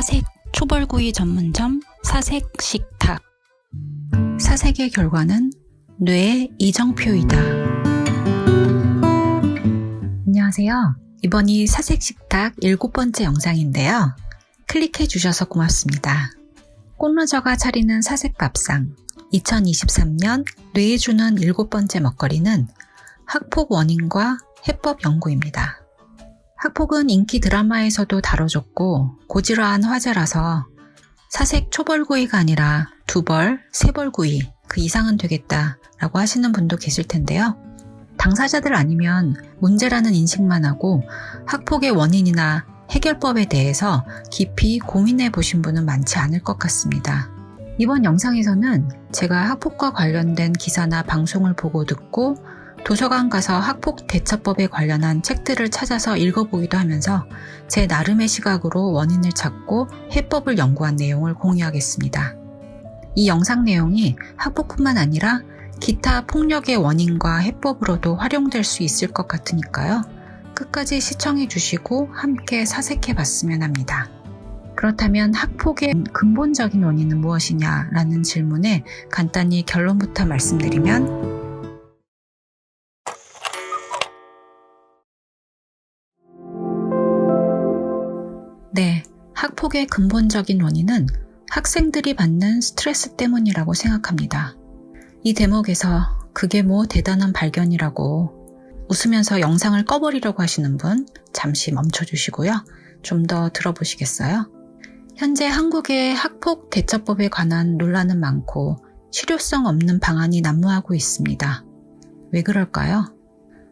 사색 초벌구이 전문점 사색 식탁. 사색의 결과는 뇌의 이정표이다. 안녕하세요. 이번이 사색 식탁 일곱 번째 영상인데요. 클릭해 주셔서 고맙습니다. 꽃로저가 차리는 사색 밥상 2023년 뇌에 주는 일곱 번째 먹거리는 학폭 원인과 해법 연구입니다. 학폭은 인기 드라마에서도 다뤄졌고 고지러한 화제라서 사색 초벌구이가 아니라 두벌, 세벌구이 그 이상은 되겠다 라고 하시는 분도 계실 텐데요. 당사자들 아니면 문제라는 인식만 하고 학폭의 원인이나 해결법에 대해서 깊이 고민해 보신 분은 많지 않을 것 같습니다. 이번 영상에서는 제가 학폭과 관련된 기사나 방송을 보고 듣고 도서관 가서 학폭 대처법에 관련한 책들을 찾아서 읽어보기도 하면서 제 나름의 시각으로 원인을 찾고 해법을 연구한 내용을 공유하겠습니다. 이 영상 내용이 학폭뿐만 아니라 기타 폭력의 원인과 해법으로도 활용될 수 있을 것 같으니까요. 끝까지 시청해 주시고 함께 사색해 봤으면 합니다. 그렇다면 학폭의 근본적인 원인은 무엇이냐라는 질문에 간단히 결론부터 말씀드리면 학폭의 근본적인 원인은 학생들이 받는 스트레스 때문이라고 생각합니다. 이 대목에서 그게 뭐 대단한 발견이라고 웃으면서 영상을 꺼버리려고 하시는 분 잠시 멈춰주시고요. 좀 더 들어보시겠어요? 현재 한국의 학폭 대처법에 관한 논란은 많고 실효성 없는 방안이 난무하고 있습니다. 왜 그럴까요?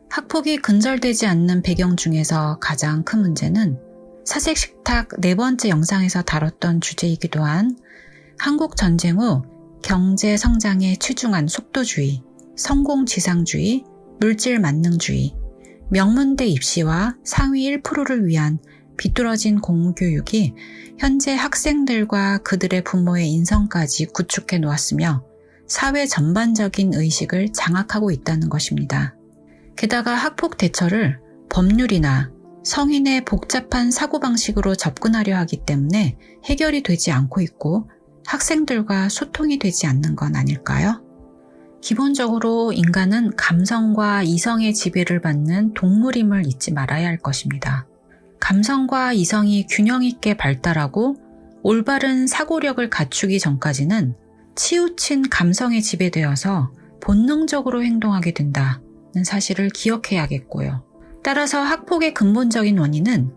학폭이 근절되지 않는 배경 중에서 가장 큰 문제는 사색 식탁 네 번째 영상에서 다뤘던 주제이기도 한 한국 전쟁 후 경제 성장에 치중한 속도주의, 성공 지상주의, 물질 만능주의, 명문대 입시와 상위 1%를 위한 비뚤어진 공교육이 현재 학생들과 그들의 부모의 인성까지 구축해 놓았으며 사회 전반적인 의식을 장악하고 있다는 것입니다. 게다가 학폭 대처를 법률이나 성인의 복잡한 사고방식으로 접근하려 하기 때문에 해결이 되지 않고 있고 학생들과 소통이 되지 않는 건 아닐까요? 기본적으로 인간은 감성과 이성의 지배를 받는 동물임을 잊지 말아야 할 것입니다. 감성과 이성이 균형 있게 발달하고 올바른 사고력을 갖추기 전까지는 치우친 감성에 지배되어서 본능적으로 행동하게 된다는 사실을 기억해야겠고요. 따라서 학폭의 근본적인 원인은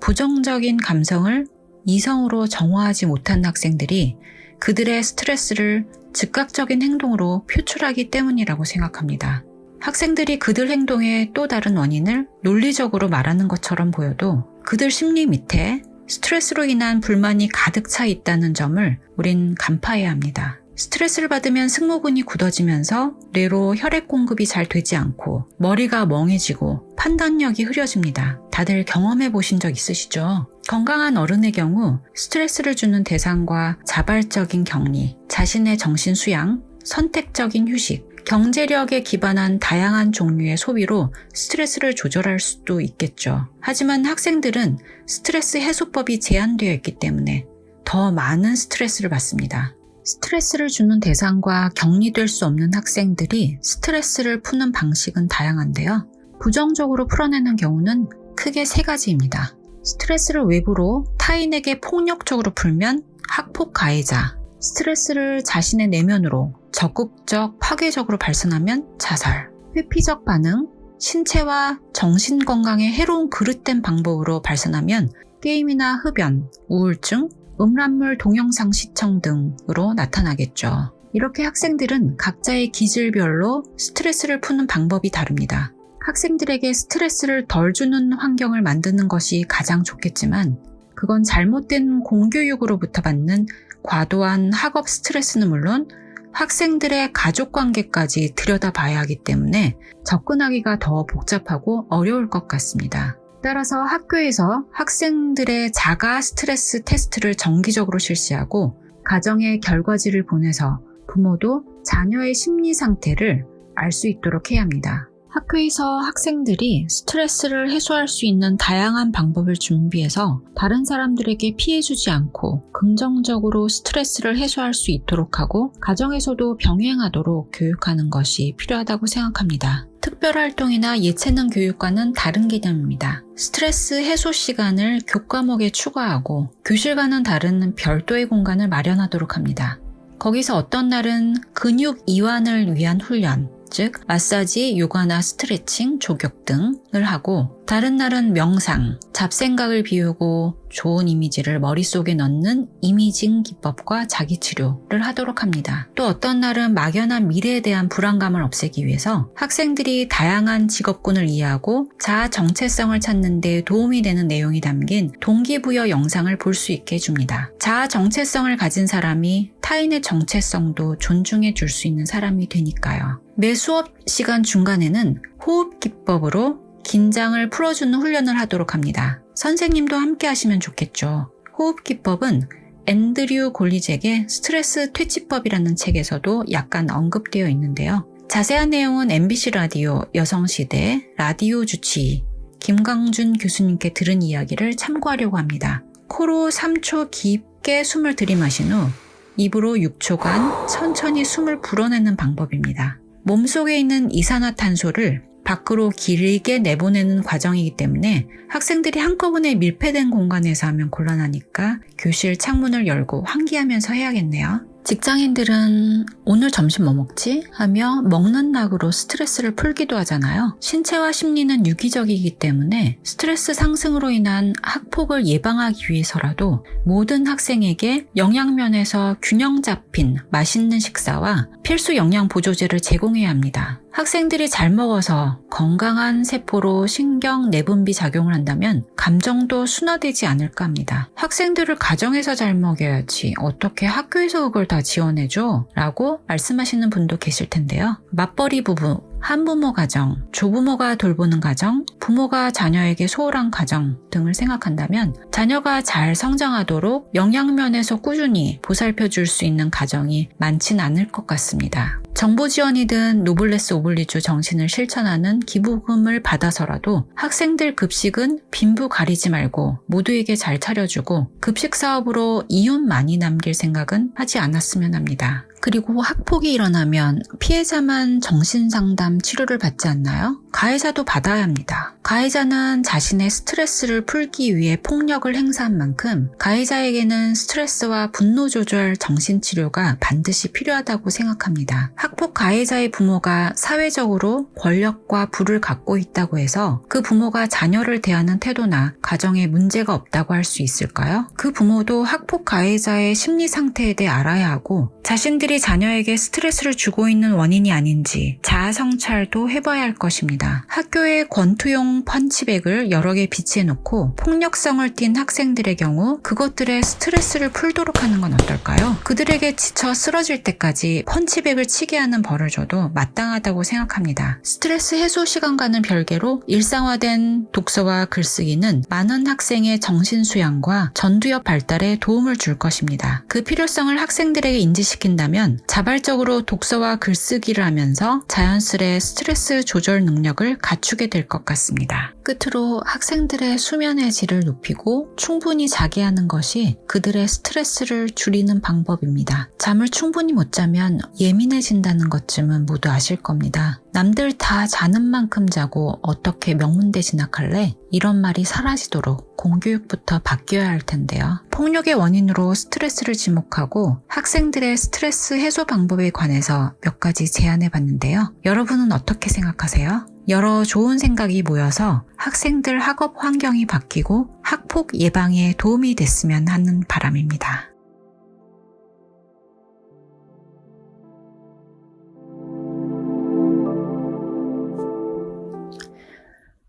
부정적인 감성을 이성으로 정화하지 못한 학생들이 그들의 스트레스를 즉각적인 행동으로 표출하기 때문이라고 생각합니다. 학생들이 그들 행동의 또 다른 원인을 논리적으로 말하는 것처럼 보여도 그들 심리 밑에 스트레스로 인한 불만이 가득 차 있다는 점을 우린 간파해야 합니다. 스트레스를 받으면 승모근이 굳어지면서 뇌로 혈액 공급이 잘 되지 않고 머리가 멍해지고 판단력이 흐려집니다. 다들 경험해 보신 적 있으시죠? 건강한 어른의 경우 스트레스를 주는 대상과 자발적인 격리, 자신의 정신 수양, 선택적인 휴식, 경제력에 기반한 다양한 종류의 소비로 스트레스를 조절할 수도 있겠죠. 하지만 학생들은 스트레스 해소법이 제한되어 있기 때문에 더 많은 스트레스를 받습니다. 스트레스를 주는 대상과 격리될 수 없는 학생들이 스트레스를 푸는 방식은 다양한데요. 부정적으로 풀어내는 경우는 크게 세 가지입니다. 스트레스를 외부로 타인에게 폭력적으로 풀면 학폭 가해자, 스트레스를 자신의 내면으로 적극적, 파괴적으로 발산하면 자살, 회피적 반응, 신체와 정신 건강에 해로운 그릇된 방법으로 발산하면 게임이나 흡연, 우울증, 음란물 동영상 시청 등으로 나타나겠죠. 이렇게 학생들은 각자의 기질별로 스트레스를 푸는 방법이 다릅니다. 학생들에게 스트레스를 덜 주는 환경을 만드는 것이 가장 좋겠지만 그건 잘못된 공교육으로부터 받는 과도한 학업 스트레스는 물론 학생들의 가족 관계까지 들여다봐야 하기 때문에 접근하기가 더 복잡하고 어려울 것 같습니다. 따라서 학교에서 학생들의 자가 스트레스 테스트를 정기적으로 실시하고 가정의 결과지를 보내서 부모도 자녀의 심리 상태를 알 수 있도록 해야 합니다. 학교에서 학생들이 스트레스를 해소할 수 있는 다양한 방법을 준비해서 다른 사람들에게 피해주지 않고 긍정적으로 스트레스를 해소할 수 있도록 하고 가정에서도 병행하도록 교육하는 것이 필요하다고 생각합니다. 특별활동이나 예체능 교육과는 다른 개념입니다. 스트레스 해소 시간을 교과목에 추가하고 교실과는 다른 별도의 공간을 마련하도록 합니다. 거기서 어떤 날은 근육 이완을 위한 훈련, 즉 마사지, 요가나 스트레칭, 조격 등 을 하고 다른 날은 명상, 잡생각을 비우고 좋은 이미지를 머릿속에 넣는 이미징 기법과 자기치료를 하도록 합니다. 또 어떤 날은 막연한 미래에 대한 불안감을 없애기 위해서 학생들이 다양한 직업군을 이해하고 자아 정체성을 찾는 데 도움이 되는 내용이 담긴 동기부여 영상을 볼 수 있게 해줍니다. 자아 정체성을 가진 사람이 타인의 정체성도 존중해 줄 수 있는 사람이 되니까요. 매 수업 시간 중간에는 호흡 기법으로 긴장을 풀어주는 훈련을 하도록 합니다. 선생님도 함께 하시면 좋겠죠. 호흡 기법은 앤드류 골리잭의 스트레스 퇴치법이라는 책에서도 약간 언급되어 있는데요. 자세한 내용은 MBC 라디오 여성시대 라디오 주치 김광준 교수님께 들은 이야기를 참고하려고 합니다. 코로 3초 깊게 숨을 들이마신 후 입으로 6초간 천천히 숨을 불어내는 방법입니다. 몸속에 있는 이산화탄소를 밖으로 길게 내보내는 과정이기 때문에 학생들이 한꺼번에 밀폐된 공간에서 하면 곤란하니까 교실 창문을 열고 환기하면서 해야겠네요. 직장인들은 오늘 점심 뭐 먹지? 하며 먹는 낙으로 스트레스를 풀기도 하잖아요. 신체와 심리는 유기적이기 때문에 스트레스 상승으로 인한 학폭을 예방하기 위해서라도 모든 학생에게 영양면에서 균형 잡힌 맛있는 식사와 필수 영양 보조제를 제공해야 합니다. 학생들이 잘 먹어서 건강한 세포로 신경 내분비 작용을 한다면 감정도 순화되지 않을까 합니다. 학생들을 가정에서 잘 먹여야지 어떻게 학교에서 그걸 다 지원해줘? 라고 말씀하시는 분도 계실 텐데요. 맞벌이 부부, 한부모 가정, 조부모가 돌보는 가정, 부모가 자녀에게 소홀한 가정 등을 생각한다면 자녀가 잘 성장하도록 영양면에서 꾸준히 보살펴 줄 수 있는 가정이 많진 않을 것 같습니다. 정부 지원이든 노블레스 오블리주 정신을 실천하는 기부금을 받아서라도 학생들 급식은 빈부 가리지 말고 모두에게 잘 차려주고 급식 사업으로 이윤 많이 남길 생각은 하지 않았으면 합니다. 그리고 학폭이 일어나면 피해자만 정신상담 치료를 받지 않나요? 가해자도 받아야 합니다. 가해자는 자신의 스트레스를 풀기 위해 폭력을 행사한 만큼 가해자에게는 스트레스와 분노 조절 정신 치료가 반드시 필요하다고 생각합니다. 학폭 가해자의 부모가 사회적으로 권력과 부를 갖고 있다고 해서 그 부모가 자녀를 대하는 태도나 가정에 문제가 없다고 할 수 있을까요? 그 부모도 학폭 가해자의 심리 상태에 대해 알아야 하고 자신들이 자녀에게 스트레스를 주고 있는 원인이 아닌지 자아 성찰도 해봐야 할 것입니다. 학교에 권투용 펀치백을 여러 개 비치해 놓고 폭력성을 띤 학생들의 경우 그것들의 스트레스를 풀도록 하는 건 어떨까요? 그들에게 지쳐 쓰러질 때까지 펀치백을 치게 하는 벌을 줘도 마땅하다고 생각합니다. 스트레스 해소 시간과는 별개로 일상화된 독서와 글쓰기는 많은 학생의 정신수양과 전두엽 발달에 도움을 줄 것입니다. 그 필요성을 학생들에게 인지시킨다면 자발적으로 독서와 글쓰기를 하면서 자연스레 스트레스 조절 능력을 갖추게 될 것 같습니다. 끝으로 학생들의 수면의 질을 높이고 충분히 자게 하는 것이 그들의 스트레스를 줄이는 방법입니다. 잠을 충분히 못 자면 예민해진다는 것쯤은 모두 아실 겁니다. 남들 다 자는 만큼 자고 어떻게 명문대 진학할래? 이런 말이 사라지도록 공교육부터 바뀌어야 할 텐데요. 폭력의 원인으로 스트레스를 지목하고 학생들의 스트레스 해소 방법에 관해서 몇 가지 제안해 봤는데요. 여러분은 어떻게 생각하세요? 여러 좋은 생각이 모여서 학생들 학업 환경이 바뀌고 학폭 예방에 도움이 됐으면 하는 바람입니다.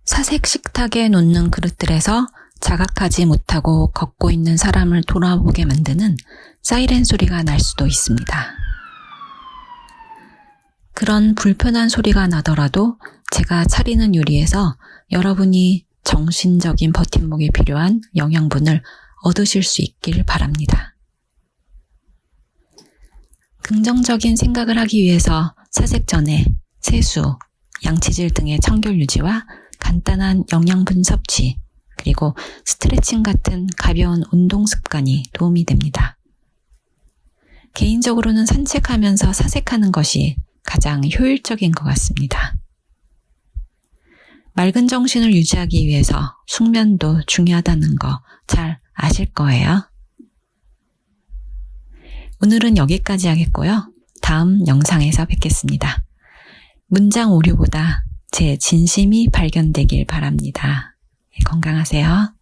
사색 식탁에 놓는 그릇들에서 자각하지 못하고 걷고 있는 사람을 돌아보게 만드는 사이렌 소리가 날 수도 있습니다. 그런 불편한 소리가 나더라도 제가 차리는 요리에서 여러분이 정신적인 버팀목이 필요한 영양분을 얻으실 수 있길 바랍니다. 긍정적인 생각을 하기 위해서 사색 전에 세수, 양치질 등의 청결 유지와 간단한 영양분 섭취, 그리고 스트레칭 같은 가벼운 운동 습관이 도움이 됩니다. 개인적으로는 산책하면서 사색하는 것이 가장 효율적인 것 같습니다. 맑은 정신을 유지하기 위해서 숙면도 중요하다는 거 잘 아실 거예요. 오늘은 여기까지 하겠고요. 다음 영상에서 뵙겠습니다. 문장 오류보다 제 진심이 발견되길 바랍니다. 건강하세요.